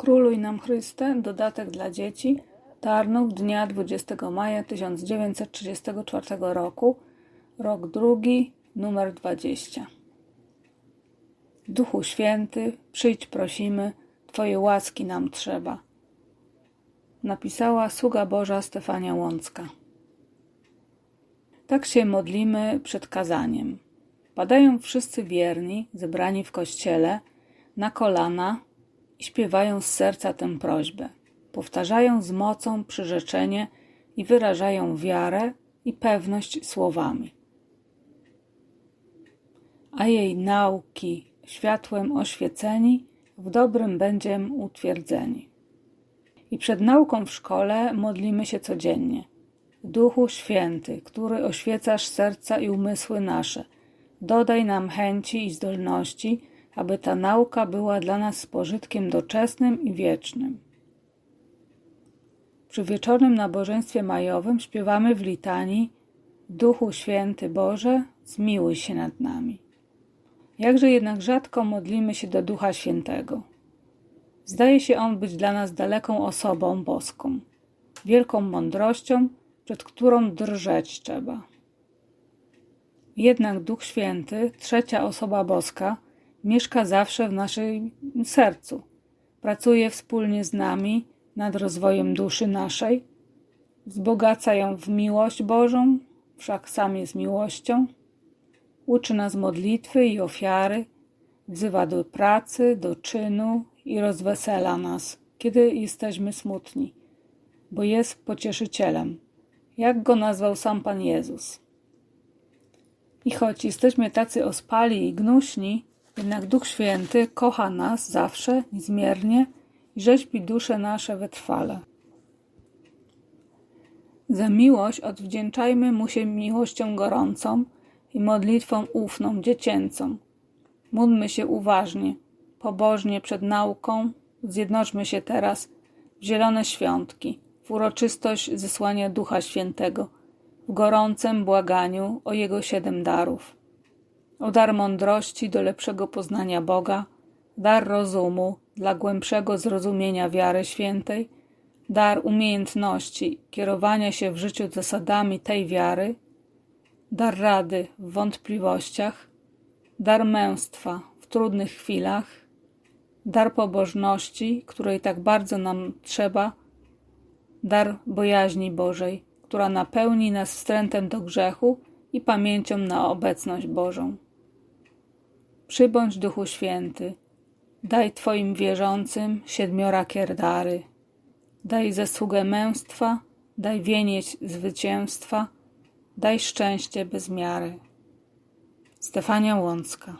Króluj nam Chryste, dodatek dla dzieci, Tarnów dnia 20 maja 1934 roku, rok drugi, numer 20. Duchu Święty, przyjdź prosimy, Twoje łaski nam trzeba. Napisała sługa Boża Stefania Łącka. Tak się modlimy przed kazaniem. Padają wszyscy wierni, zebrani w kościele, na kolana i śpiewają z serca tę prośbę. Powtarzają z mocą przyrzeczenie i wyrażają wiarę i pewność słowami. A jej nauki światłem oświeceni, w dobrym będziem utwierdzeni. I przed nauką w szkole modlimy się codziennie. Duchu Święty, który oświecasz serca i umysły nasze, dodaj nam chęci i zdolności, aby ta nauka była dla nas pożytkiem doczesnym i wiecznym. Przy wieczornym nabożeństwie majowym śpiewamy w litanii Duchu Święty Boże, zmiłuj się nad nami. Jakże jednak rzadko modlimy się do Ducha Świętego. Zdaje się on być dla nas daleką osobą boską, wielką mądrością, przed którą drżeć trzeba. Jednak Duch Święty, trzecia osoba boska, mieszka zawsze w naszym sercu. Pracuje wspólnie z nami nad rozwojem duszy naszej, wzbogaca ją w miłość Bożą, wszak sam jest miłością, uczy nas modlitwy i ofiary, wzywa do pracy, do czynu i rozwesela nas, kiedy jesteśmy smutni, bo jest pocieszycielem, jak go nazwał sam Pan Jezus. I choć jesteśmy tacy ospali i gnuśni, jednak Duch Święty kocha nas zawsze niezmiernie i rzeźbi dusze nasze wytrwale. Za miłość odwdzięczajmy mu się miłością gorącą i modlitwą ufną, dziecięcą. Módlmy się uważnie, pobożnie przed nauką, zjednoczmy się teraz w zielone świątki, w uroczystość zesłania Ducha Świętego, w gorącym błaganiu o Jego siedem darów. O dar mądrości do lepszego poznania Boga, dar rozumu dla głębszego zrozumienia wiary świętej, dar umiejętności kierowania się w życiu zasadami tej wiary, dar rady w wątpliwościach, dar męstwa w trudnych chwilach, dar pobożności, której tak bardzo nam trzeba, dar bojaźni Bożej, która napełni nas wstrętem do grzechu i pamięcią na obecność Bożą. Przybądź Duchu Święty, daj Twoim wierzącym siedmiora kierdary, daj zasługę męstwa, daj wienieć zwycięstwa, daj szczęście bez miary. Stefania Łącka